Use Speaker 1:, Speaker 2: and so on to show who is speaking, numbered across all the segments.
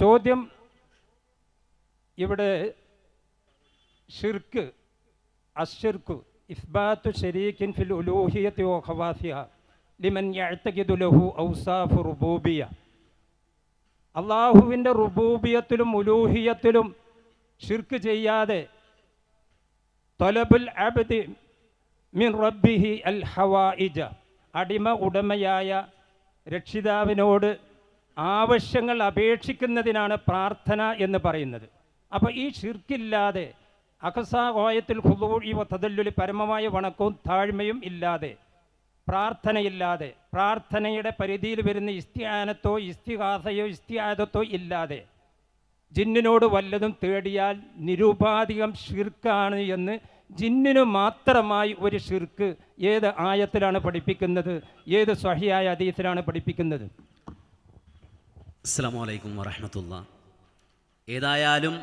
Speaker 1: ചോദ്യം ഇവിടെ ഷിർക്ക് അഷിർക്കു ഇസ്ബാത്തു ഷെരീഖിൻ ഫിൽ ഉലൂഹിയത്തി ഓ ലിമൻ യഅ്തഖിദു ലഹു ഔസാഫ് റുബൂബിയ. അള്ളാഹുവിന്റെ റുബൂബിയത്തിലും ഉലൂഹിയത്തിലും ഷിർക്ക് ചെയ്യാതെ തൊലബുൽ അബ്ദി മിൻ റബ്ബിഹി അൽ ഹവായിജ അടിമ ഉടമയായ രക്ഷിതാവിനോട് ആവശ്യങ്ങൾ അപേക്ഷിക്കുന്നതിനാണ് പ്രാർത്ഥന എന്ന് പറയുന്നത്. അപ്പോൾ ഈ ഷിർക്കില്ലാതെ അകസാഹോയത്തിൽ ഹുദൂഴി തതല്ലുലി പരമമായ വണക്കവും താഴ്മയും ഇല്ലാതെ പ്രാർത്ഥനയില്ലാതെ പ്രാർത്ഥനയുടെ പരിധിയിൽ വരുന്ന ഇസ്തിയാനത്തോ ഇസ്തിഹാസയോ ഇസ്തിയാദത്തോ ഇല്ലാതെ ജിന്നിനോട് വല്ലതും തേടിയാൽ നിരുപാധികം ഷിർക്കാണ് എന്ന് ജിന്നിനു മാത്രമായി ഒരു ഷിർക്ക് ഏത് ആയത്തിലാണ് പഠിപ്പിക്കുന്നത് ഏത് സഹിയായ അതീത്തിലാണ് പഠിപ്പിക്കുന്നത്?
Speaker 2: അസ്സാം വലൈക്കും വറഹമത്തുള്ള. ഏതായാലും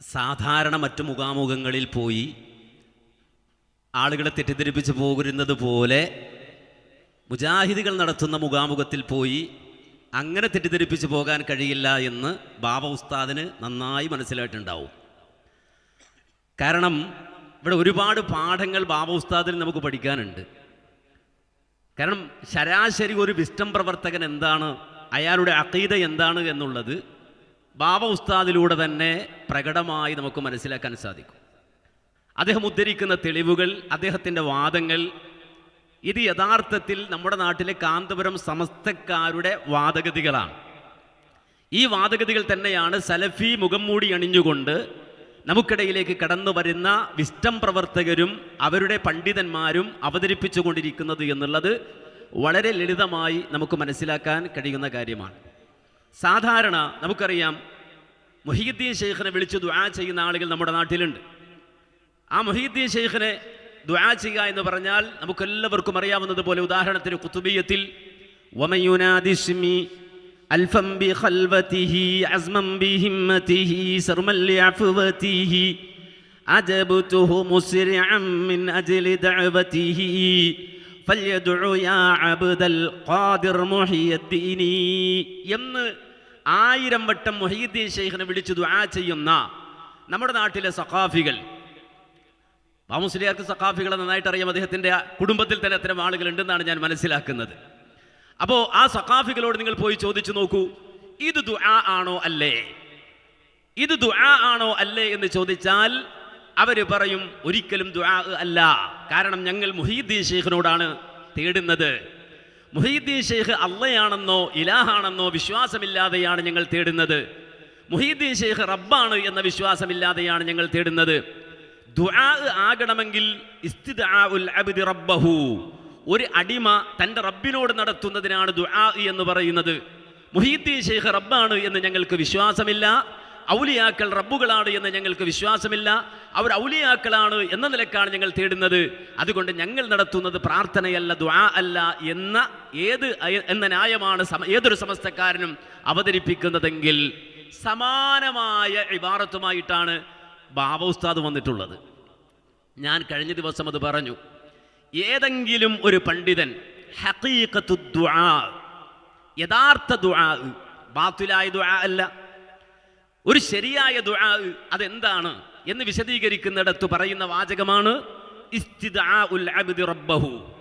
Speaker 2: സാധാരണ മറ്റു മുഖാമുഖങ്ങളിൽ പോയി ആളുകളെ തെറ്റിദ്ധരിപ്പിച്ച് പോകുന്നത് പോലെ മുജാഹിദികൾ നടത്തുന്ന മുഖാമുഖത്തിൽ പോയി അങ്ങനെ തെറ്റിദ്ധരിപ്പിച്ച് പോകാൻ കഴിയില്ല എന്ന് ബാബ ഉസ്താദിന് നന്നായി മനസ്സിലായിട്ടുണ്ടാവും. കാരണം ഇവിടെ ഒരുപാട് പാഠങ്ങൾ ബാബ ഉസ്താദിൽ നമുക്ക് പഠിക്കാനുണ്ട്. കാരണം ശരാശരി ഒരു വിസ്റ്റം പ്രവർത്തകൻ എന്താണ്? അയാളുടെ അക്കീത എന്താണ് എന്നുള്ളത് ബാബ ഉസ്താദിലൂടെ തന്നെ പ്രകടമായി നമുക്ക് മനസ്സിലാക്കാൻ സാധിക്കും. അദ്ദേഹം ഉദ്ധരിക്കുന്ന തെളിവുകൾ അദ്ദേഹത്തിന്റെ വാദങ്ങൾ ഇത് യഥാർത്ഥത്തിൽ നമ്മുടെ നാട്ടിലെ കാന്തപുരം സമസ്തക്കാരുടെ വാദഗതികളാണ്. ഈ വാദഗതികൾ തന്നെയാണ് സലഫി മുഖം മൂടി അണിഞ്ഞുകൊണ്ട് നമുക്കിടയിലേക്ക് കടന്നു വരുന്ന വിസ്റ്റം പ്രവർത്തകരും അവരുടെ പണ്ഡിതന്മാരും അവതരിപ്പിച്ചു കൊണ്ടിരിക്കുന്നത് എന്നുള്ളത് വളരെ ലളിതമായി നമുക്ക് മനസ്സിലാക്കാൻ കഴിയുന്ന കാര്യമാണ്. സാധാരണ നമുക്കറിയാം മൊഹീദ്ദീൻ ഷെയ്ഖിനെ വിളിച്ച് ദുആ ചെയ്യുന്ന ആളുകൾ നമ്മുടെ നാട്ടിലുണ്ട്. ആ മൊഹീദ്ദീൻ ഷെയ്ഖിനെ ദുആ ചെയ്യുക എന്ന് പറഞ്ഞാൽ നമുക്കെല്ലാവർക്കും അറിയാവുന്നതുപോലെ ഉദാഹരണത്തിന് കുത്തുബിയത്തിൽ അൽഫം ബി ഖൽവതിഹി ബി ഹിമ്മതിഹി സർമൽ അജബതുഹു മുസ്രിഅൻ മിൻ അജ്ലി ദഅവതിഹി എന്ന് ആയിരം വട്ടം മൊഹീദ്ദീൻ ഷെയ്ഖിനെ വിളിച്ച് ദുആ ചെയ്യുന്ന നമ്മുടെ നാട്ടിലെ സഖാഫികൾ. ബാമുസ്ലിയാർക്ക് സഖാഫികളെ നന്നായിട്ട് അറിയാം. അദ്ദേഹത്തിന്റെ കുടുംബത്തിൽ തന്നെ അത്തരം ആളുകൾ ഉണ്ടെന്നാണ് ഞാൻ മനസ്സിലാക്കുന്നത്. അപ്പോൾ ആ സഖാഫികളോട് നിങ്ങൾ പോയി ചോദിച്ചു നോക്കൂ. ഇത് ദുആ ആണോ അല്ലേ? ഇത് ദുആ ആണോ അല്ലേ എന്ന് ചോദിച്ചാൽ അവർ പറയും ഒരിക്കലും ദുആ അല്ല. കാരണം ഞങ്ങൾ മുഹീദ്ദീൻ ഷെയ്ഖിനോടാണ് തേടുന്നത്. മുഹീദ്ദീൻ ഷെയ്ഖ് അള്ളയാണെന്നോ ഇലാഹാണെന്നോ വിശ്വാസമില്ലാതെയാണ് ഞങ്ങൾ തേടുന്നത്. മുഹീദ്ദീൻ ഷെയ്ഖ് റബ്ബാണ് എന്ന വിശ്വാസമില്ലാതെയാണ് ഞങ്ങൾ തേടുന്നത്. ദുആ ആകണമെങ്കിൽ അബ്ദി റബ്ബഹു ഒരു അടിമ തന്റെ റബ്ബിനോട് നടത്തുന്നതിനാണ് ദുആ എന്ന് പറയുന്നത്. മുഹീദ്ദീൻ ഷെയ്ഖ് റബ്ബാണ് എന്ന് ഞങ്ങൾക്ക് വിശ്വാസമില്ല. ഔലിയാക്കൾ റബ്ബുകളാണ് എന്ന് ഞങ്ങൾക്ക് വിശ്വാസമില്ല. അവർ ഔലിയാക്കളാണ് എന്ന നിലക്കാണ് ഞങ്ങൾ തേടുന്നത്. അതുകൊണ്ട് ഞങ്ങൾ നടത്തുന്നത് പ്രാർത്ഥനയല്ല ദുആ അല്ല എന്ന ഏത് എന്ന ന്യായമാണ് ഏതൊരു സമസ്തക്കാരനും അവതരിപ്പിക്കുന്നതെങ്കിൽ സമാനമായ ഇബാറത്തുമായിട്ടാണ് ബാബ ഉസ്താദ് വന്നിട്ടുള്ളത്. ഞാൻ കഴിഞ്ഞ ദിവസം അത് പറഞ്ഞു. ഏതെങ്കിലും ഒരു പണ്ഡിതൻ ഹഖീഖത്തു ദുആ യഥാർത്ഥ ദുആ ബാത്തുലായ ദുആ അല്ല ഒരു ശരിയായ ദുആ അതെന്താണ് എന്ന് വിശദീകരിക്കുന്നിടത്ത് പറയുന്ന വാചകമാണ് റബ്ബഹു.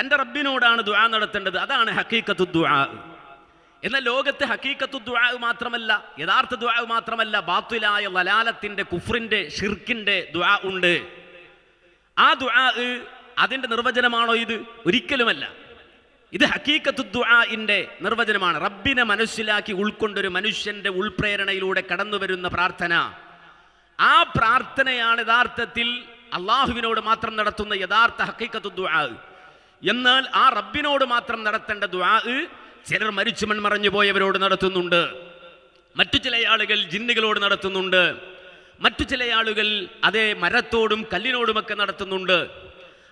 Speaker 2: തന്റെ റബ്ബിനോടാണ് ദുആ നടത്തേണ്ടത് അതാണ് ഹഖീഖത്തു ദുആ. എന്നാൽ ലോകത്ത് ഹക്കീക്കത്തു ദുആ മാത്രമല്ല യഥാർത്ഥ ദുആ മാത്രമല്ല ബാത്തുലായ ലലാലത്തിന്റെ കുഫ്രിന്റെ ഷിർക്കിന്റെ ദുആ ഉണ്ട്. ആ ദുആ അതിന്റെ നിർവചനമാണോ ഇത്? ഒരിക്കലുമല്ല. ഇത് ഹക്കീക്കത്തു ദുആഇന്റെ നിർവചനമാണ്. റബ്ബിനെ മനസ്സിലാക്കി ഉൾക്കൊണ്ടൊരു മനുഷ്യന്റെ ഉൾപ്രേരണയിലൂടെ കടന്നു വരുന്ന പ്രാർത്ഥന. ആ പ്രാർത്ഥനയാണ് യഥാർത്ഥത്തിൽ അള്ളാഹുവിനോട് മാത്രം നടത്തുന്ന യഥാർത്ഥ ഹക്കീക്കത്തു ദുആ. എന്നാൽ ആ റബ്ബിനോട് മാത്രം നടത്തേണ്ട ദുആ ചിലർ മരിച്ചു മൺമറഞ്ഞു പോയവരോട് നടത്തുന്നുണ്ട്. മറ്റു ചില ആളുകൾ ജിന്നുകളോട് നടത്തുന്നുണ്ട്. മറ്റു ചില ആളുകൾ അതേ മരത്തോടും കല്ലിനോടുമൊക്കെ നടത്തുന്നുണ്ട്.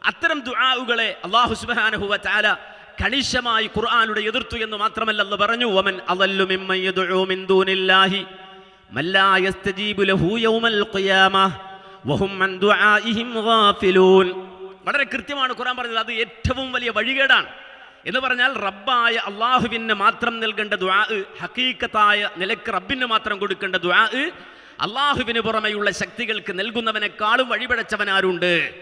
Speaker 2: അത്തരം ദുആകളെ അള്ളാഹു സുബ്ഹാനഹു വ തആല കണിശമായി ഖുർആാനുടെ എതിർത്തു എന്ന് മാത്രമല്ല അല്ല പറഞ്ഞു. വമൻ വളരെ കൃത്യമാണ് ഖുർആൻ പറഞ്ഞത്. അത് ഏറ്റവും വലിയ വഴികേടാണ്. എന്ന് പറഞ്ഞാൽ റബ്ബായ അള്ളാഹുവിന് മാത്രം നൽകേണ്ട ദ്വാ ഹക്കീക്കത്തായ നിലയ്ക്ക് റബ്ബിന് മാത്രം കൊടുക്കേണ്ട ദ്വാ അള്ളാഹുവിന് പുറമെയുള്ള ശക്തികൾക്ക് നൽകുന്നവനെക്കാളും വഴിപഴച്ചവനാരുണ്ട്.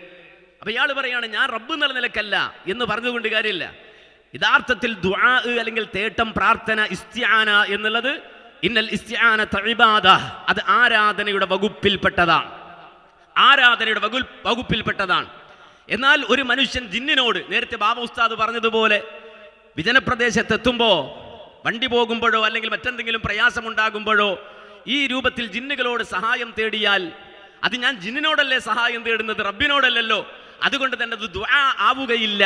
Speaker 2: അപ്പൊ ഇയാൾ പറയാണ് ഞാൻ റബ്ബ് എന്നുള്ള നിലക്കല്ല എന്ന് പറഞ്ഞുകൊണ്ട് കാര്യമില്ല. യഥാർത്ഥത്തിൽ ദുആ അല്ലെങ്കിൽ തേട്ടം പ്രാർത്ഥന ഇസ്തിയാന എന്നുള്ളത് ഇന്നൽ ഇസ്തിയാന തഴിബാദ അത് ആരാധനയുടെ വകുപ്പിൽപ്പെട്ടതാണ്. ആരാധനയുടെ വകു വകുപ്പിൽപ്പെട്ടതാണ്. എന്നാൽ ഒരു മനുഷ്യൻ ജിന്നിനോട് നേരത്തെ ബാബ ഉസ്താദ് പറഞ്ഞതുപോലെ വിജനപ്രദേശത്തെത്തുമ്പോൾ വണ്ടി പോകുമ്പോഴോ അല്ലെങ്കിൽ മറ്റെന്തെങ്കിലും പ്രയാസമുണ്ടാകുമ്പോഴോ ഈ രൂപത്തിൽ ജിന്നുകളോട് സഹായം തേടിയാൽ അത് ഞാൻ ജിന്നിനോടല്ലേ സഹായം തേടുന്നത് റബ്ബിനോടല്ലല്ലോ. അതുകൊണ്ട് തന്നെ അത് ദ്വാ ആവുകയില്ല.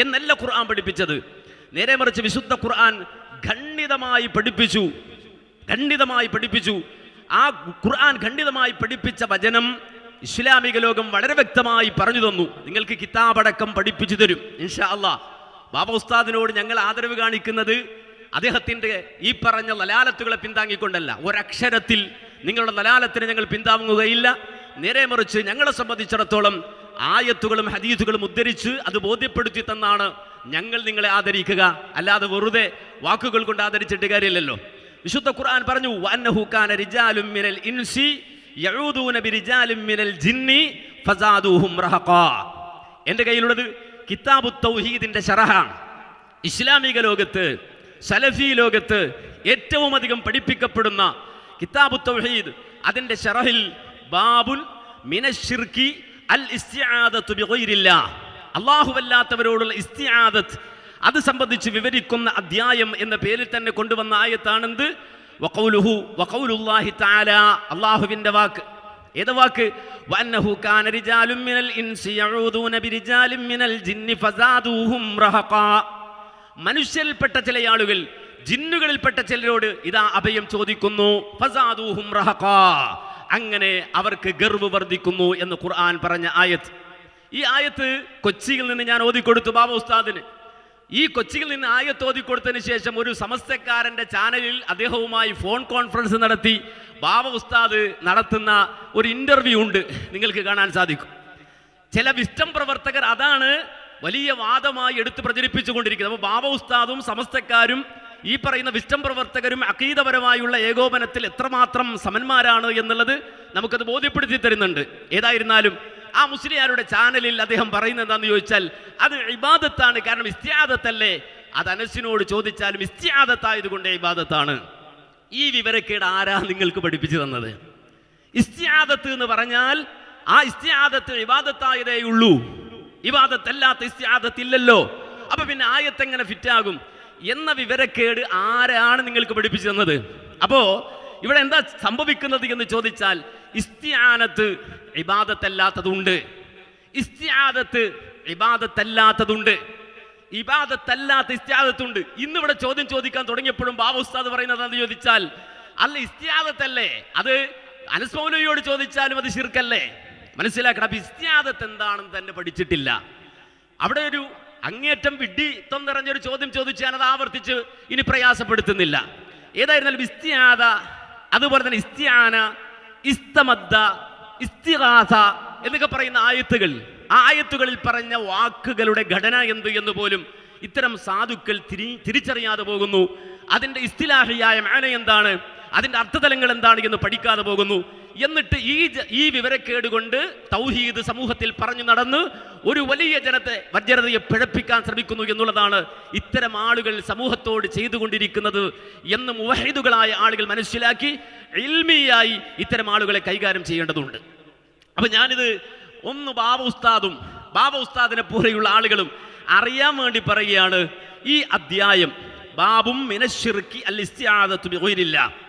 Speaker 2: എന്നല്ല ഖുർആൻ പഠിപ്പിച്ചത്. നേരെ മറിച്ച് വിശുദ്ധ ഖുർആൻ ഖണ്ഡിതമായി പഠിപ്പിച്ചു. ഖണ്ഡിതമായി പഠിപ്പിച്ചു. ആ ഖുർആൻ ഖണ്ഡിതമായി പഠിപ്പിച്ച വചനം ഇസ്ലാമിക ലോകം വളരെ വ്യക്തമായി പറഞ്ഞു തന്നു. നിങ്ങൾക്ക് കിതാബടക്കം പഠിപ്പിച്ചു തരും ഇൻഷാ അല്ലാ ബാബ ഉസ്താദിനോട് ഞങ്ങൾ ആദരവ് കാണിക്കുന്നത് അദ്ദേഹത്തിന്റെ ഈ പറഞ്ഞ ലലാലത്തുകളെ പിന്താങ്ങിക്കൊണ്ടല്ല. ഒരക്ഷരത്തിൽ നിങ്ങളുടെ ലലാലത്തിന് ഞങ്ങൾ പിന്താങ്ങുകയില്ല. നേരെ മറിച്ച് ഞങ്ങളെ സംബന്ധിച്ചിടത്തോളം ആയത്തുകളും ഹദീസുകളും ഉദ്ധരിച്ച് അത് ബോധ്യപ്പെടുത്തി തന്നാണ് ഞങ്ങൾ നിങ്ങളെ ആദരിക്കുക. അല്ലാതെ വെറുതെ വാക്കുകൾ കൊണ്ട് ആദരിച്ചിട്ട് കാര്യമില്ലല്ലോ. വിശുദ്ധ ഖുർആൻ പറഞ്ഞു വഅന്നഹു കാന റിജാലും മിനൽ ഇൻസി മിനൽ ജിന്നി ഫസാദൂഹും കയ്യിലുള്ളത് കിതാബു തൗഹീദിന്റെ ഷറഹാണ് ഇസ്ലാമിക ലോകത്ത് സലഫി ലോകത്ത് ഏറ്റവും അധികം പഠിപ്പിക്കപ്പെടുന്ന കിതാബു തൗഹീദ് അതിന്റെ ഷറഹിൽ ബാബുൽ മിനശിർക്കി അൽ അല്ലാഹുവല്ലാത്തവരോടുള്ള ഇസ്തിആദത്ത് അത് സംബന്ധിച്ച് വിവരിക്കുന്ന അധ്യായം എന്ന പേരിൽ തന്നെ കൊണ്ടുവന്ന ആയത്താണെന്ത്? വഖൗലുഹു വഖൗലുല്ലാഹി തആല വാക്ക്. ഏത് വാക്ക്? കാന മിനൽ ഇൻസി മിനൽ ജിന്നി ഫസാദൂഹും മനുഷ്യരിൽപ്പെട്ട ചില ആളുകൾ ജിന്നുകളിൽപ്പെട്ട ചിലരോട് ഇതാ അഭയം ചോദിക്കുന്നു. ഫസാദൂഹും റഹഖാ. അങ്ങനെ അവർക്ക് ഗർവ് വർദ്ധിക്കുന്നു എന്ന് ഖുർആൻ പറഞ്ഞ ആയത്ത്. ഈ ആയത്ത് കൊച്ചിയിൽ നിന്ന് ഞാൻ ഓതിക്കൊടുത്തു ബാബ ഉസ്താദിന്. ഈ കൊച്ചിയിൽ നിന്ന് ആയത്ത് ഓതിക്കൊടുത്തതിന് ശേഷം ഒരു സമസ്തക്കാരന്റെ ചാനലിൽ അദ്ദേഹവുമായി ഫോൺ കോൺഫറൻസ് നടത്തി ബാബ ഉസ്താദ് നടത്തുന്ന ഒരു ഇന്റർവ്യൂ ഉണ്ട്. നിങ്ങൾക്ക് കാണാൻ സാധിക്കും. ചില വിസ്റ്റം പ്രവർത്തകർ അതാണ് വലിയ വാദമായി എടുത്ത് പ്രചരിപ്പിച്ചുകൊണ്ടിരിക്കുന്നത്. അപ്പോൾ ബാബ ഉസ്താദും സമസ്തക്കാരും ഈ പറയുന്ന വിസ്റ്റം പ്രവർത്തകരും അക്കീതപരമായുള്ള ഏകോപനത്തിൽ എത്രമാത്രം സമന്മാരാണ് എന്നുള്ളത് നമുക്കത് ബോധ്യപ്പെടുത്തി തരുന്നുണ്ട്. ഏതായിരുന്നാലും ആ മുസ്ലിയാരുടെ ചാനലിൽ അദ്ദേഹം പറയുന്നത് എന്താണെന്ന് ചോദിച്ചാൽ അത് ഇബാദത്താണ് കാരണം ഇസ്ത്യാദത്തല്ലേ? അത് അനസിനോട് ചോദിച്ചാലും ഇസ്ത്യാദത്തായതുകൊണ്ട് ഇബാദത്താണ്. ഈ വിവരക്കേട് ആരാ നിങ്ങൾക്ക് പഠിപ്പിച്ചു തന്നത്? ഇസ്ത്യാദത്ത് എന്ന് പറഞ്ഞാൽ ആ ഇസ്ത്യാദത്ത് ഇബാദത്തായതേ ഉള്ളൂ. ഇബാദത്തല്ലാത്ത ഇസ്ത്യാദത്തില്ലല്ലോ. അപ്പൊ പിന്നെ ആയത്തെങ്ങനെ ഫിറ്റാകും എന്ന വിവരക്കേട് ആരാണ് നിങ്ങൾക്ക് പഠിപ്പിച്ചു തന്നത്? അപ്പോ ഇവിടെ എന്താ സംഭവിക്കുന്നത് എന്ന് ചോദിച്ചാൽ ഇസ്തിയാനത്ത് ഇബാദത്തല്ലാത്തതുണ്ട്. ഇസ്തിയാദത്ത് ഇബാദത്തല്ലാത്തതുണ്ട്. ഇബാദത്തല്ലാത്ത ഇസ്തിയാദത്തുണ്ട്. ഇന്നിവിടെ ചോദ്യം ചോദിക്കാൻ തുടങ്ങിയപ്പോഴും ബാബ ഉസ്താദ് പറയുന്നത് എന്താണെന്ന് ചോദിച്ചാൽ അല്ല ഇസ്തിയാദത്തല്ലേ? അത് അനുസ്മൗലിയോട് ചോദിച്ചാലും അത് ശിർക്കല്ലേ? മനസ്സിലാക്കണം. അപ്പൊ ഇസ്തിയാദത്ത് എന്താണെന്ന് തന്നെ പഠിച്ചിട്ടില്ല. അവിടെ ഒരു അങ്ങേറ്റം വിഡ്ഢിത്വം നിറഞ്ഞൊരു ചോദ്യം ചോദിച്ച് അത് ആവർത്തിച്ച് ഇനി പ്രയാസപ്പെടുത്തുന്നില്ല. ഏതായിരുന്നാലും ഇസ്തിയാദ അതുപോലെ തന്നെ ഇസ്തിയാന ഇസ്തമദ്ദ ഇസ്തിഹാസ എന്നൊക്കെ പറയുന്ന ആയത്തുകൾ ആ ആയത്തുകളിൽ പറഞ്ഞ വാക്കുകളുടെ ഘടന എന്ത് എന്ന് പോലും ഇത്തരം സാധുക്കൾ തിരി തിരിച്ചറിയാതെ പോകുന്നു. അതിന്റെ ഇസ്തിലാഹിയായ മാന എന്താണ്? അതിന്റെ അർത്ഥതലങ്ങൾ എന്താണ് എന്ന് പഠിക്കാതെ പോകുന്നു. എന്നിട്ട് ഈ ഈ വിവരക്കേട് കൊണ്ട് തൗഹീദ് സമൂഹത്തിൽ പറഞ്ഞു നടന്ന് ഒരു വലിയ ജനത്തെ വജ്രതയെ പിഴപ്പിക്കാൻ ശ്രമിക്കുന്നു എന്നുള്ളതാണ് ഇത്തരം ആളുകൾ സമൂഹത്തോട് ചെയ്തുകൊണ്ടിരിക്കുന്നത് എന്ന് മുവഹിദുകളായ ആളുകൾ മനസ്സിലാക്കി ഇൽമിയായി ഇത്തരം ആളുകളെ കൈകാര്യം ചെയ്യേണ്ടതുണ്ട്. അപ്പം ഞാനിത് ഒന്ന് ബാബ ഉസ്താദും ബാബ ഉസ്താദിനെ പോലെയുള്ള ആളുകളും അറിയാൻ വേണ്ടി പറയുകയാണ് ഈ അധ്യായം ബാബും മിനശിറുക്കി അൽ ഇസ്തിആദത്തു ബിഗൈരില്ല.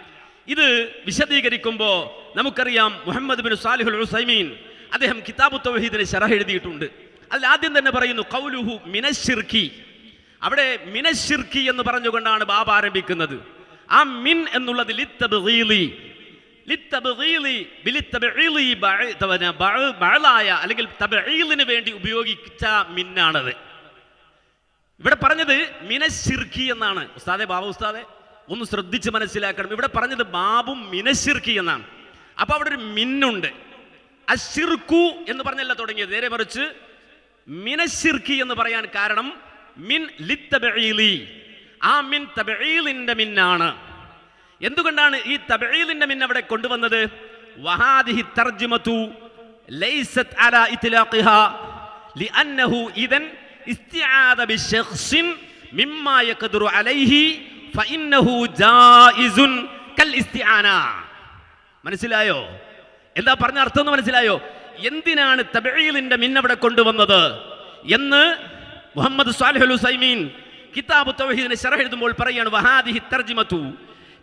Speaker 2: ഇത് വിശദീകരിക്കുമ്പോൾ നമുക്കറിയാം മുഹമ്മദ് ബിൻ സാലിഹുൽ ഹുസൈമീൻ അദ്ദേഹം കിതാബു തൗഹീദിന് ശറഹ് എഴുതിയിട്ടുണ്ട്. അതിൽ ആദ്യം തന്നെ പറയുന്നു കൗലുഹു മിനശിർക്കി അവിടെ മിനശിർക്കി എന്ന് പറഞ്ഞുകൊണ്ടാണ് ബാബ ആരംഭിക്കുന്നത്. ആ മിൻ എന്നുള്ളത് മഅലായ അല്ലെങ്കിൽ തബഈലിന് വേണ്ടി ഉപയോഗിച്ച മിന്നാണത്. ഇവിടെ പറഞ്ഞത് മിനശിർക്കി എന്നാണ്. ഉസ്താദെ ബാബ ഉസ്താദെ. ഒന്ന് ശ്രദ്ധിച്ച് മനസ്സിലാക്കണം. ഇവിടെ പറഞ്ഞത് ബാബു മിനശിർക്കി എന്നാണ്. അപ്പൊ അവിടെ ഒരു മിന്നുണ്ട്. അശിർക്കു എന്ന് പറഞ്ഞല്ല തുടങ്ങിയത്. നേരെ മറിച്ച് മിനശിർക്കി എന്ന് പറയാൻ കാരണം മിൻ ലിത്തബഈലി. ആ മിൻ തബഈലിന്റെ മിന്നാണ്. എന്തുകൊണ്ടാണ് ഈ തബഈലിന്റെ മിൻ അവിടെ കൊണ്ടുവന്നത്? വഹാദിഹി ലൈസത് ഇദൻ ഇസ്തിആദ അലൈഹി മനസ്സിലായോ? എന്താ പറഞ്ഞ അർത്ഥം എന്ന് മനസ്സിലായോ? എന്തിനാണ് തബഈലിന്റെ മിന്നവിടെ കൊണ്ടുവന്നത്? എന്ന് മുഹമ്മദ് സാലിഹുൽ ഹുസൈമീൻ കിതാബ് തൗഹീദിനെ ശറഹ് എഴുതുമ്പോൾ പറയാണ് വഹാദിഹി തർജിമതു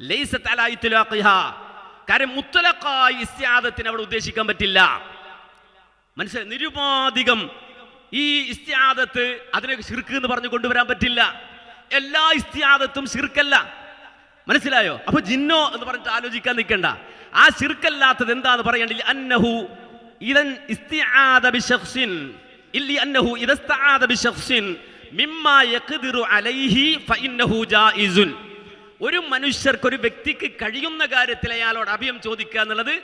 Speaker 2: ലൈസത് അലാ ഇത്ലാഖിഹാ. കാര്യം മുത്തലഖായി ഇസ്തിആദത്തിന് അവിടെ ഉദ്ദേശിക്കാൻ പറ്റില്ല. മനസ്സിലായി? നിരുപാധികം ഈ ഇസ്തിയാദത്ത് അതിനെ ശിർക്ക് എന്ന് പറഞ്ഞു കൊണ്ടുവരാൻ പറ്റില്ല. എല്ലാ ഇസ്തിയാദത്തും ശിർക്കല്ല. മനസ്സിലായോ? അപ്പൊ ജിന്നോ എന്ന് പറഞ്ഞിട്ട് ആലോചിക്കാൻ നിൽക്കണ്ട. ആ ശിർക്കല്ലാത്തത് എന്താന്ന് പറയണ്ടില്ല അന്നഹു ഇതൻ അന്നഹു മിമ്മാ യഖ്ദിറു അലൈഹി ഫഇന്നഹു ജായിസുൻ ഒരു മനുഷ്യർക്ക് ഒരു വ്യക്തിക്ക് കഴിയുന്ന കാര്യത്തിൽ അയാളോട് അഭയം ചോദിക്കുക എന്നുള്ളത്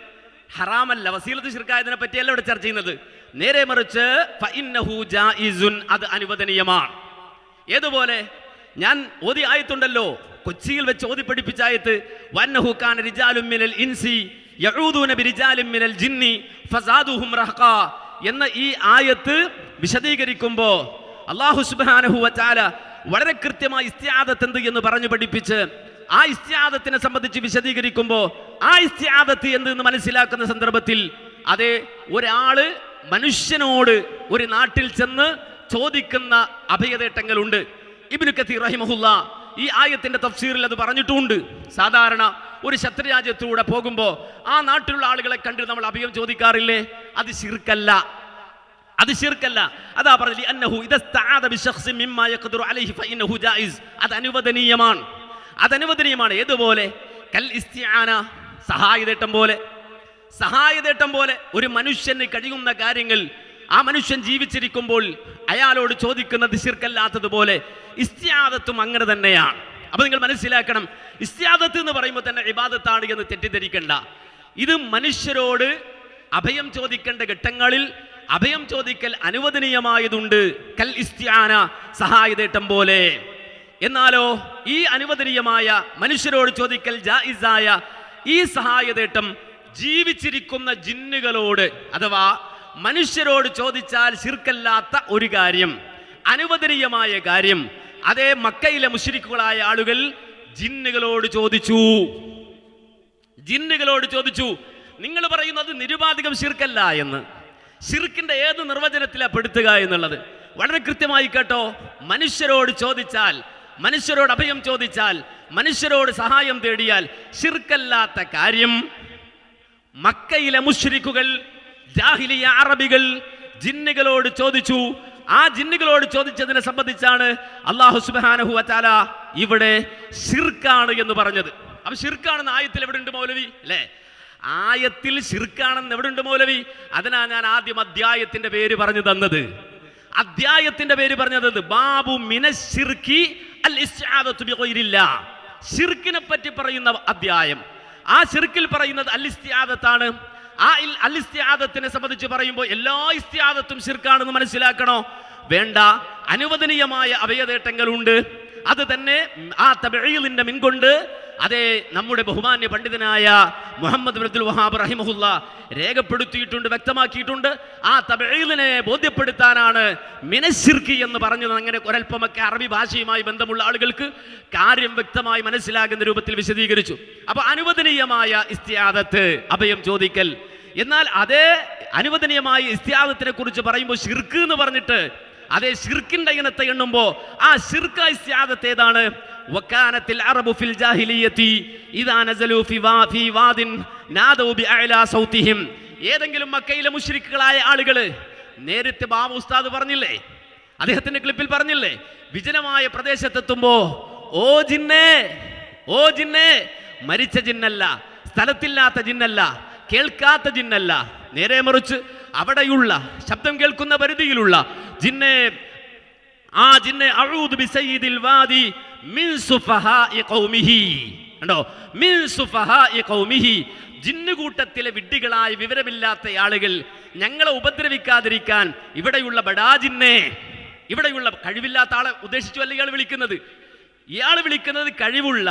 Speaker 2: ഹറാമല്ല. വസീലത്ത് ശിർക്കായതിനെ പറ്റിയല്ല ഇവിടെ ചർച്ച ചെയ്യുന്നത്. നേരെ മറിച്ച് ഫഇന്നഹു ജായിസുൻ അത് അനുവദനീയമാണ്. ഏതുപോലെ? ഞാൻ ഓതി ആയത്തുണ്ടല്ലോ. കൊച്ചിയിൽ വെച്ച് ഓതി പഠിപ്പിച്ച ആയത്ത് വന്നഹു കാന റിജാലും മിനൽ ഇൻസി യഊദൂന ബിരിജാലിൻ മിനൽ ജിന്നി ഫസാദുഹും റഹ്ഖാ എന്ന ഈ ആയത്ത് വിശദീകരിക്കുമ്പോൾ അള്ളാഹു സുബ്ഹാനഹു വതആല വളരെ കൃത്യമായി ഇസ്തിയാദത്ത് എന്ത് എന്ന് പറഞ്ഞു പഠിപ്പിച്ച് ആ ഇസ്തിയാദത്തിനെ സംബന്ധിച്ച് വിശദീകരിക്കുമ്പോൾ ആ ഇസ്തിയാദത്ത് എന്ത് എന്ന് മനസ്സിലാക്കുന്ന സന്ദർഭത്തിൽ അതെ ഒരാൾ മനുഷ്യനോട് ഒരു നാട്ടിൽ ചെന്ന് ചോദിക്കുന്ന അഭയതേട്ടങ്ങളുണ്ട്. ഇബ്നു കത്തീർ റഹിമഹുല്ല ഈ ആയത്തിന്റെ തഫ്സീറിൽ അത് പറഞ്ഞിട്ടുമുണ്ട് സാധാരണ ഒരു ശത്രുരാജ്യത്തൂടെ പോകുമ്പോൾ ആ നാട്ടിലുള്ള ആളുകളെ കണ്ട് നമ്മൾ അഭയം ചോദിക്കാറില്ലേ? അത് ശിർക്കല്ല. അത് ശിർക്കല്ല. അതാ പറഞ്ഞു അത് അനുവദനീയമാണ്. അത് അനുവദനീയമാണ്. ഏതുപോലെ? കൽ ഇസ്തിആന സഹായതേട്ടം പോലെ. സഹായതേട്ടം പോലെ. ഒരു മനുഷ്യന് കഴിയുന്ന കാര്യങ്ങൾ ആ മനുഷ്യൻ ജീവിച്ചിരിക്കുമ്പോൾ അയാളോട് ചോദിക്കുന്നത് ശിർക്കല്ലാത്തതുപോലെ ഇസ്ത്യാദത്തും അങ്ങനെ തന്നെയാണ്. അപ്പൊ നിങ്ങൾ മനസ്സിലാക്കണം ഇസ്ത്യാദത്ത് എന്ന് പറയുമ്പോൾ തന്നെ ഇബാദത്താണ് എന്ന് തെറ്റിദ്ധരിക്കണ്ട. ഇത് മനുഷ്യരോട് അഭയം ചോദിക്കേണ്ട ഘട്ടങ്ങളിൽ അഭയം ചോദിക്കൽ അനുവദനീയമായതുണ്ട്. കൽ ഇസ്ത്യാന സഹായതേട്ടം പോലെ. എന്നാലോ ഈ അനുവദനീയമായ മനുഷ്യരോട് ചോദിക്കൽ ജായിസായ ഈ സഹായതേട്ടം ജീവിച്ചിരിക്കുന്ന ജിന്നുകളോട് അഥവാ മനുഷ്യരോട് ചോദിച്ചാൽ ശിർക്കല്ലാത്ത ഒരു കാര്യം അനുവദനീയമായ കാര്യം. അതേ മക്കയിലെ മുഷിരിക്കുകളായ ആളുകൾ ജിന്നുകളോട് ചോദിച്ചു. ജിന്നുകളോട് ചോദിച്ചു നിങ്ങൾ പറയുന്നത് നിരുപാധികം ശിർക്കല്ല എന്ന്. ശിർക്കിന്റെ ഏത് നിർവചനത്തിലാണ് പെടുത്തുക എന്നുള്ളത്? വളരെ കൃത്യമായി കേട്ടോ. മനുഷ്യരോട് ചോദിച്ചാൽ മനുഷ്യരോട് അഭയം ചോദിച്ചാൽ മനുഷ്യരോട് സഹായം തേടിയാൽ ഷിർക്കല്ലാത്ത കാര്യം മക്കയിലെ മുഷ്രിക്കുകൾ ജാഹിലിയ അറബികൾ ജിന്നുകളോട് ചോദിച്ചു. ആ ജിന്നുകളോട് ചോദിച്ചതിനെ സംബന്ധിച്ചാണ് അള്ളാഹു സുബാനഹു വച്ചാല ഇവിടെ ഷിർക്കാണ് എന്ന് പറഞ്ഞത്. അപ്പൊ ഷിർക്കാണെന്ന് ആയത്തിൽ എവിടെ ഉണ്ട് മൗലവി? അല്ലേ? ആയത്തിൽ ഷിർക്കാണെന്ന് എവിടെ ഉണ്ട് മൗലവി? അതിനാ ഞാൻ ആദ്യം അധ്യായത്തിന്റെ പേര് പറഞ്ഞു തന്നത്. അധ്യായത്തിന്റെ പേര് പറഞ്ഞത് ബാബു മിനശിർക്കി അൽ ഷിർക്കിനെ പറ്റി പറയുന്ന അധ്യായം. ആ ഷിർക്കിൽ പറയുന്നത് അൽ ആ ഇസ്തിആദത്തിനെ സംബന്ധിച്ച് പറയുമ്പോൾ എല്ലാ ഇസ്ത്യാദത്തും ശിർക്കാണെന്ന് മനസ്സിലാക്കണോ? വേണ്ട. അനുവദനീയമായ അഭയതേട്ടങ്ങളുണ്ട് അത് തന്നെ ആ തബഈലിന്റെ മിൻകൊണ്ട് അതേ നമ്മുടെ ബഹുമാന്യ പണ്ഡിതനായ മുഹമ്മദ് അബ്ദുൽ വഹാബ് റഹിമഹുല്ല രേഖപ്പെടുത്തിയിട്ടുണ്ട് വ്യക്തമാക്കിയിട്ടുണ്ട്. ആ തബഈലിനെ ബോധ്യപ്പെടുത്താനാണ് മിനശിർക്കി എന്ന് പറഞ്ഞത്. അങ്ങനെ ഒരൽപ്പമൊക്കെ അറബി ഭാഷയുമായി ബന്ധമുള്ള ആളുകൾക്ക് കാര്യം വ്യക്തമായി മനസ്സിലാകുന്ന രൂപത്തിൽ വിശദീകരിച്ചു. അപ്പൊ അനുവദനീയമായ ഇസ്തിയാദത്ത് അഭയം ചോദിക്കൽ. എന്നാൽ അതേ അനുവദനീയമായ ഇസ്തിയാദത്തിനെ കുറിച്ച് പറയുമ്പോൾ ഷിർക്ക് എന്ന് പറഞ്ഞിട്ട് അതേ ഷിർക്കിന്റെ ഇനത്തെ എണ്ണുമ്പോ ആ ഷിർക്ക ഇസ്തിയാദത്ത് ഏതാണ്? ഫിൽ ജാഹിലിയത്തി ഇദാ നസലു ഫി വാ ഫി വാദിൻ നാദു ബി അഅലാ സൗതിഹിം ഏതെങ്കിലും മക്കയിലെ മുശ്രിക്കുകളായ ആളുകൾ നേരത്തെ ബാബു ഉസ്താദ് പറഞ്ഞില്ലേ? അദ്ദേഹത്തിന്റെ ക്ലിപ്പിൽ പറഞ്ഞില്ലേ? വിജനമായ പ്രദേശത്തെത്തുമ്പോ ഓ ജിന്നേ ഓ ജിന്നേ മരിച്ച ജിന്നല്ല സ്ഥലത്തില്ലാത്ത ജിന്നല്ല കേൾക്കാത്ത ജിന്നല്ല. നേരെ മറിച്ച് അവിടെയുള്ള ശബ്ദം കേൾക്കുന്ന പരിധിയിലുള്ള ജിന്നെ ആ ജിന്നെ അഊദു ബിസയ്യിദിൽ വാദി ജിന്നുകൂട്ടത്തിലെ വിഡ്ഢികളായ വിവരമില്ലാത്ത ആളുകൾ ഞങ്ങളെ ഉപദ്രവിക്കാതിരിക്കാൻ ഇവിടെയുള്ള ബഡാജിന്നെ ഇവിടെയുള്ള കഴിവില്ലാത്ത ആളെ ഉദ്ദേശിച്ചു അല്ല ഇയാൾ വിളിക്കുന്നത്. ഇയാൾ വിളിക്കുന്നത് കഴിവുള്ള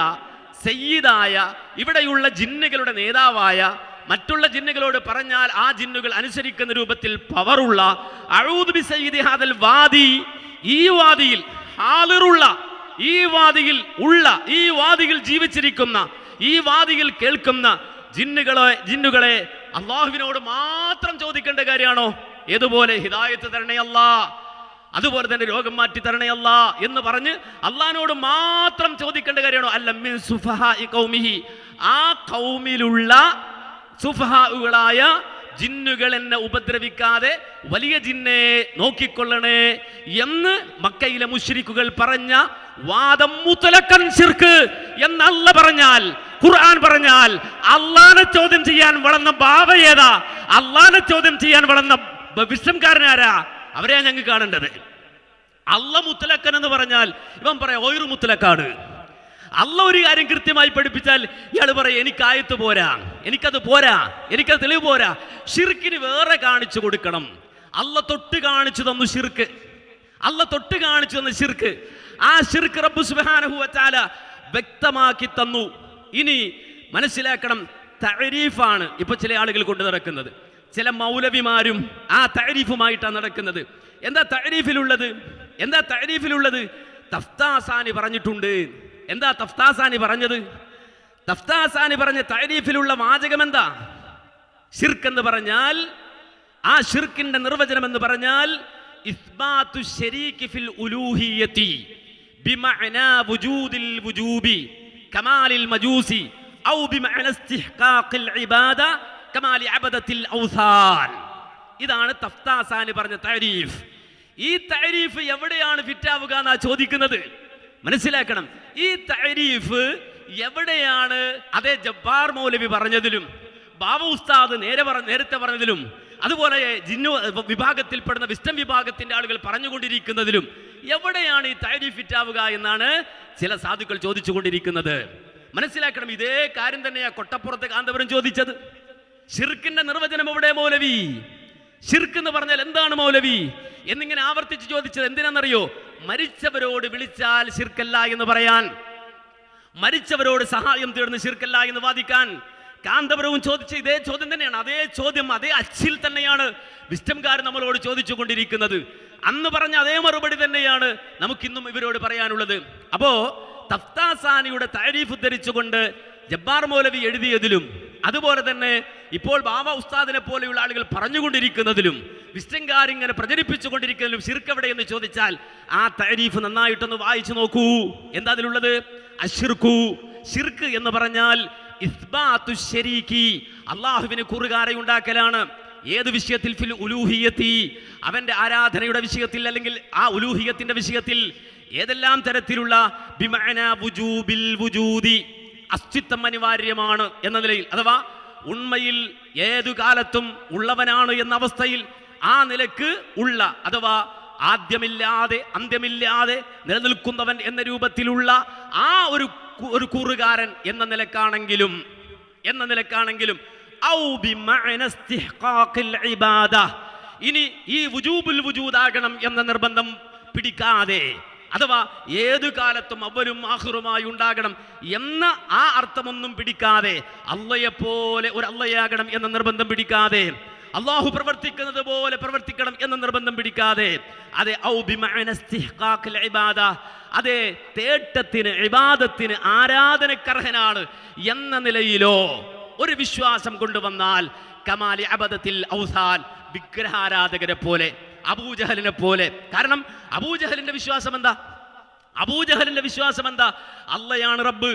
Speaker 2: സയ്യിദായ ഇവിടെയുള്ള ജിന്നുകളുടെ നേതാവായ മറ്റുള്ള ജിന്നുകളോട് പറഞ്ഞാൽ ആ ജിന്നുകൾ അനുസരിക്കുന്ന രൂപത്തിൽ പവറുള്ള അഴൂദ് ബി സയ്യിദ് ഹാദൽ വാദി ഈ വാദിയിൽ ഹാളിറുള്ള ഈ വാദിയിൽ ഉള്ള ഈ വാദിയിൽ ജീവിച്ചിരിക്കുന്ന ഈ വാദിയിൽ കേൾക്കുന്ന ജിന്നുകളെ ജിന്നുകളെ അള്ളാഹുവിനോട് മാത്രം ചോദിക്കേണ്ട കാര്യമാണോ? ഏതുപോലെ ഹിതായത്ത് തരണയല്ല അതുപോലെ തന്നെ രോഗം മാറ്റി തരണയല്ല എന്ന് പറഞ്ഞ് അള്ളഹാനോട് മാത്രം ചോദിക്കേണ്ട കാര്യമാണോ? അല്ല മിൻ ഖൗമിഹി. ആ കൗമിലുള്ള സുഫഹുകളായ ജിന്നുകൾ എന്നെ ഉപദ്രവിക്കാതെ വലിയ ജിന്നെ നോക്കിക്കൊള്ളണേ എന്ന് മക്കയിലെ മുശ്രിക്കുകൾ പറഞ്ഞ വാദം മുത്തലക്കൻ ശിർക്ക് എന്നല്ല പറഞ്ഞാൽ ഖുർആൻ പറഞ്ഞാൽ അള്ളാനെ ചോദ്യം ചെയ്യാൻ വളർന്ന ബാബ ഏതാ? അള്ളാനെ ചോദ്യം ചെയ്യാൻ വളർന്ന വിശ്രംകാരനാരാ? അവരെയാ ഞങ്ങൾക്ക് കാണേണ്ടത്. അള്ള മുത്തലക്കൻ എന്ന് പറഞ്ഞാൽ ഇവൻ പറയാം ഓയിറു മുത്തലക്കാണ് അള്ള ഒരു കാര്യം കൃത്യമായി പഠിപ്പിച്ചാൽ ഇയാൾ പറയും എനിക്ക് ആയത്ത് പോരാ എനിക്കത് പോരാ എനിക്കത് തെളിവ് പോരാ. ഷിർക്കിന് വേറെ കാണിച്ചു കൊടുക്കണം. അള്ള തൊട്ട് കാണിച്ചു തന്നു ഷിർക്ക് അള്ള തൊട്ട് കാണിച്ചു തന്ന ഷിർക്ക് ആ ഷിർക്ക് റബ്ബു വതആല വ്യക്തമാക്കി തന്നു. ഇനി മനസ്സിലാക്കണം തരീഫാണ് ഇപ്പൊ ചില ആളുകൾ കൊണ്ടു നടക്കുന്നത്. ചില മൗലവിമാരും ആ തരീഫുമായിട്ടാണ് നടക്കുന്നത്. എന്താ തരീഫിലുള്ളത് എന്താ തരീഫിലുള്ളത് തഫ്താസാനി പറഞ്ഞിട്ടുണ്ട്. എന്താ തഫ്താസാനി പറഞ്ഞത്? തഫ്താസാനി പറഞ്ഞ തരീഫിലുള്ള വാചകം എന്താ? ഷിർക്ക് എന്ന് പറഞ്ഞാൽ ആ ഷിർക്കിന്റെ നിർവചനം എന്ന് പറഞ്ഞാൽ ഇസ്ബാത്തു ഫിൽ ഉലൂഹിയത്തി. ബിമഅനാ വുജൂദിൽ വുജൂബി കമാലിൽ മജൂസി ഔ ബിമഅന ഇസ്തിഹ്ഖാഖിൽ ഇബാദ കമാലി അബദത്തിൽ ഔസാൻ. ഇതാണ് തഫ്താസാനി പറഞ്ഞ തരീഫ് ഈ തരീഫ് എവിടെയാണ് ഫിറ്റാവുക എന്നാ ചോദിക്കുന്നത്? മനസ്സിലാക്കണം. ഈ തരീഫ് എവിടെയാണ് അതേ ജബ്ബാർ മൗലവി പറഞ്ഞതിലും ബാബ ഉസ്താദ് നേരെ നേരത്തെ പറഞ്ഞതിലും അതുപോലെ ജിന്നു വിഭാഗത്തിൽപ്പെടുന്ന വിസ്റ്റം വിഭാഗത്തിന്റെ ആളുകൾ പറഞ്ഞുകൊണ്ടിരിക്കുന്നതിലും എവിടെയാണ് ഈ തൈരീഫ് ഫിറ്റാവുക എന്നാണ് ചില സാധുക്കൾ ചോദിച്ചുകൊണ്ടിരിക്കുന്നത്. മനസ്സിലാക്കണം ഇതേ കാര്യം തന്നെയാ കൊട്ടപ്പുറത്ത് കാന്തപുരം ചോദിച്ചത്. ഷിർക്കിന്റെ നിർവചനം എവിടെ മൗലവി? ഷിർക്ക് എന്ന് പറഞ്ഞാൽ എന്താണ് മൗലവി? എന്നിങ്ങനെ ആവർത്തിച്ച് ചോദിച്ചത് എന്തിനാണെന്നറിയോ? മരിച്ചവരോട് വിളിച്ചാൽ ഷിർക്കല്ല എന്ന് പറയാൻ. മരിച്ചവരോട് സഹായം തേടുന്ന ഷിർക്കല്ല എന്ന് വാദിക്കാൻ. കാന്തപുരവും ചോദിച്ച ഇതേ ചോദ്യം തന്നെയാണ്. അതേ ചോദ്യം അതേ അച്ചിൽ തന്നെയാണ് വിസ്റ്റംകാർ നമ്മളോട് ചോദിച്ചു കൊണ്ടിരിക്കുന്നത് അന്ന് പറഞ്ഞ അതേ മറുപടി തന്നെയാണ് നമുക്കിന്നും ഇവരോട് പറയാനുള്ളത്. അപ്പോ തഫ്താസാനിയുടെ താരീഫ് ഉദ്ധരിച്ചുകൊണ്ട് ജബ്ബാർ മൗലവി എഴുതിയതിലും അതുപോലെ തന്നെ ഇപ്പോൾ ബാബ ഉസ്താദിനെ പോലെയുള്ള ആളുകൾ പറഞ്ഞുകൊണ്ടിരിക്കുന്നതിലും വിസ്റ്റംകാർ ഇങ്ങനെ പ്രചരിപ്പിച്ചുകൊണ്ടിരിക്കുന്നതിലും എവിടെ എന്ന് ചോദിച്ചാൽ ആ താരീഫ് നന്നായിട്ടൊന്ന് വായിച്ചു നോക്കൂ. എന്താ അതിലുള്ളത്? അഷിർക്കു ഷിർക്ക് എന്ന് പറഞ്ഞാൽ അള്ളാഹുവിന് കുറുകാരയുണ്ടാക്കലാണ്. ഏത് വിഷയത്തിൽ? ഫിൽ ഉലൂഹിയത്തി. അവന്റെ ആരാധനയുടെ വിഷയത്തിൽ അല്ലെങ്കിൽ ആ ഉലൂഹിയത്തിന്റെ വിഷയത്തിൽ ഏതെല്ലാം തരത്തിലുള്ള അസ്തിത്വം അനിവാര്യമാണ് എന്ന നിലയിൽ അഥവാ ഉണ്മയിൽ ഏതു കാലത്തും ഉള്ളവനാണ് എന്ന അവസ്ഥയിൽ ആ നിലയ്ക്ക് ഉള്ള അഥവാ ആദ്യമില്ലാതെ അന്ത്യമില്ലാതെ നിലനിൽക്കുന്നവൻ എന്ന രൂപത്തിലുള്ള ആ ഒരു ഒരു കൂറുകാരൻ എന്ന നിലക്കാണെങ്കിലും എന്ന നിലക്കാണെങ്കിലും ഇനി ഈ വുജൂബുൽ വുജൂദാകണം എന്ന നിർബന്ധം പിടിക്കാതെ അഥവാ ഏതു കാലത്തും അവരും ആഹുറുമായി ഉണ്ടാകണം എന്ന ആ അർത്ഥമൊന്നും പിടിക്കാതെ അള്ളയെപ്പോലെ ഒരു അള്ളയാകണം എന്ന നിർബന്ധം പിടിക്കാതെ അള്ളാഹു പ്രവർത്തിക്കുന്നത് പോലെ പ്രവർത്തിക്കണം എന്ന നിർബന്ധം പിടിക്കാതെ അതെ. അതെ തേട്ടത്തിന് ഇബാദത്തിന് ആരാധനക്കർഹനാണ് എന്ന നിലയിലോ ഒരു വിശ്വാസം കൊണ്ടുവന്നാൽ കമാലി അബദത്തിൽ ഔസാൻ വിഗ്രഹാരാധകരെ പോലെ അബൂജഹലിനെ പോലെ. കാരണം അബൂജഹലിന്റെ വിശ്വാസം എന്താ അബൂജഹലിന്റെ വിശ്വാസം എന്താ അള്ളയാണ് റബ്ബ്.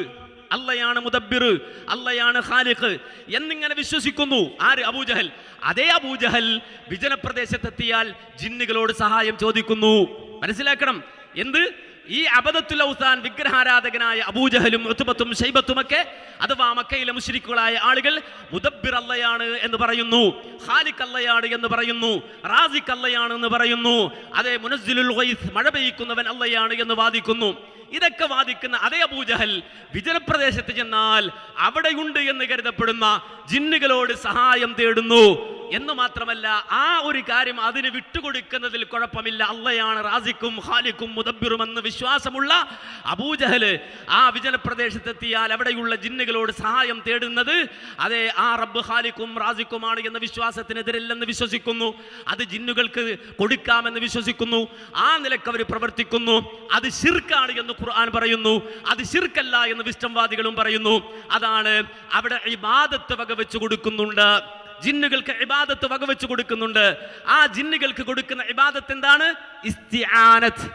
Speaker 2: അള്ളയാണ് മുദബ്ബിർ അള്ളയാണ് ഖാലിഖ് എന്നിങ്ങനെ വിശ്വസിക്കുന്നു. ആര്? അബൂജഹൽ അതേ അബൂജഹൽ വിജനപ്രദേശത്തെത്തിയാൽ ജിന്നുകളോട് സഹായം ചോദിക്കുന്നു. മനസ്സിലാക്കണം? എന്ത്? ഈ അബദത്തുൽ ഔസാൻ വിഗ്രഹാരാധകനായ അബൂജഹലും ഉത്തുബത്തും ഷൈബത്തുമൊക്കെ അഥവാ മക്കയിലെ മുശ്രിക്കുകളായ ആളുകൾ മുദബ്ബിർ അല്ലയാണ് എന്ന് പറയുന്നു ഖാലിഖ് അല്ലയാണ് എന്ന് പറയുന്നു റാസിഖ് അല്ലയാണ് എന്ന് പറയുന്നു അതേ മുനസ്സിലുൽ മഴ പെയ്യിക്കുന്നവൻ അല്ലയാണ് എന്ന് വാദിക്കുന്നു. ഇതൊക്കെ വാദിക്കുന്ന അതേ അബൂജഹൽ വിജനപ്രദേശത്ത് ചെന്നാൽ അവിടെയുണ്ട് എന്ന് കരുതപ്പെടുന്ന ജിന്നുകളോട് സഹായം തേടുന്നു. എന്ന് മാത്രമല്ല ആ ഒരു കാര്യം അതിന് വിട്ടുകൊടുക്കുന്നതിൽ കുഴപ്പമില്ല. അള്ളയാണ് റാസിക്കും ഹാലിക്കും മുദബ്ബിറും എന്ന് വിശ്വാസമുള്ള അബൂജഹൽ ആ വിജന പ്രദേശത്തെത്തിയാൽ അവിടെയുള്ള ജിന്നുകളോട് സഹായം തേടുന്നത് അതെ ആ റബ്ബ് ഹാലിക്കും റാസിക്കുമാണ് എന്ന വിശ്വാസത്തിനെതിരല്ലെന്ന് വിശ്വസിക്കുന്നു. അത് ജിന്നുകൾക്ക് കൊടുക്കാമെന്ന് വിശ്വസിക്കുന്നു. ആ നിലയ്ക്ക് അവർ പ്രവർത്തിക്കുന്നു. അത് ശിർക്കാണ് എന്ന് ഖുർആൻ പറയുന്നു. അത് ശിർക്കല്ല എന്ന് വിഷ്ടംവാദികളും പറയുന്നു. അതാണ് അവിടെ ഇബാദത്ത് വകവെച്ചു കൊടുക്കുന്നുണ്ട്. ജിന്നുകൾക്ക് ഇബാദത്ത് വകവെച്ച് കൊടുക്കുന്നുണ്ട്. ആ ജിന്നുകൾക്ക് കൊടുക്കുന്ന ഇബാദത്ത് എന്താണ്? ഇസ്തിആദത്ത്.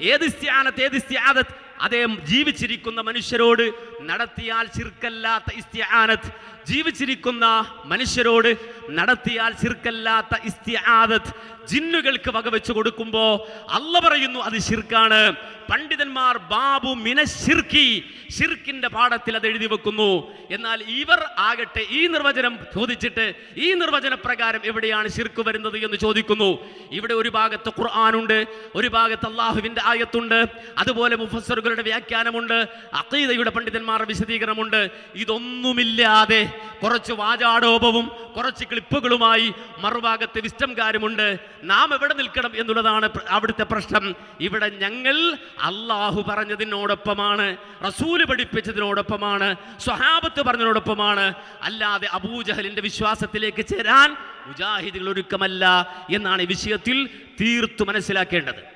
Speaker 2: ഏത് ഏത് ഇസ്തിആദത്ത്? അതേ ജീവിച്ചിരിക്കുന്ന മനുഷ്യരോട് നടത്തിയാൽ ചിർക്കല്ലാത്ത ഇസ്തിയാനത്ത് ജീവിച്ചിരിക്കുന്ന മനുഷ്യരോട് നടത്തിയാൽ ചിർക്കല്ലാത്ത ഇസ്തിആദത്ത്. ജിന്നുകൾക്ക് വകവെച്ച് കൊടുക്കുമ്പോ അല്ല പറയുന്നു അത് ശിർക്കാണ്. പണ്ഡിതന്മാർ ബാബു മിന ശിർക്കി ശിർക്കിന്റെ പാഠത്തിൽ അത് എഴുതി വെക്കുന്നു. എന്നാൽ ഇവർ ആകട്ടെ ഈ നിർവചനം ചോദിച്ചിട്ട് ഈ നിർവചന പ്രകാരം എവിടെയാണ് ശിർക്ക് വരുന്നത് എന്ന് ചോദിക്കുന്നു. ഇവിടെ ഒരു ഭാഗത്ത് ഖുർആാനുണ്ട് ഒരു ഭാഗത്ത് അള്ളാഹുവിന്റെ ആയത്തുണ്ട് അതുപോലെ മുഫസറുകളുടെ വ്യാഖ്യാനമുണ്ട് അഖീദയുടെ പണ്ഡിതന്മാരുടെ വിശദീകരണമുണ്ട്. ഇതൊന്നുമില്ലാതെ കുറച്ച് വാചാടോപവും കുറച്ച് ക്ലിപ്പുകളുമായി മറുഭാഗത്ത് വിസ്റ്റംകാരുമുണ്ട്. നാം എവിടെ നിൽക്കണം എന്നുള്ളതാണ് അവിടുത്തെ പ്രശ്നം. ഇവിടെ ഞങ്ങൾ അള്ളാഹു പറഞ്ഞതിനോടൊപ്പമാണ് റസൂൽ പഠിപ്പിച്ചതിനോടൊപ്പമാണ് സ്വഹാബത്ത് പറഞ്ഞതിനോടൊപ്പമാണ്. അല്ലാതെ അബൂജഹലിന്റെ വിശ്വാസത്തിലേക്ക് ചേരാൻ മുജാഹിദുകൾ ഒരുക്കമല്ല എന്നാണ് ഈ വിഷയത്തിൽ തീർത്തു മനസ്സിലാക്കേണ്ടത്.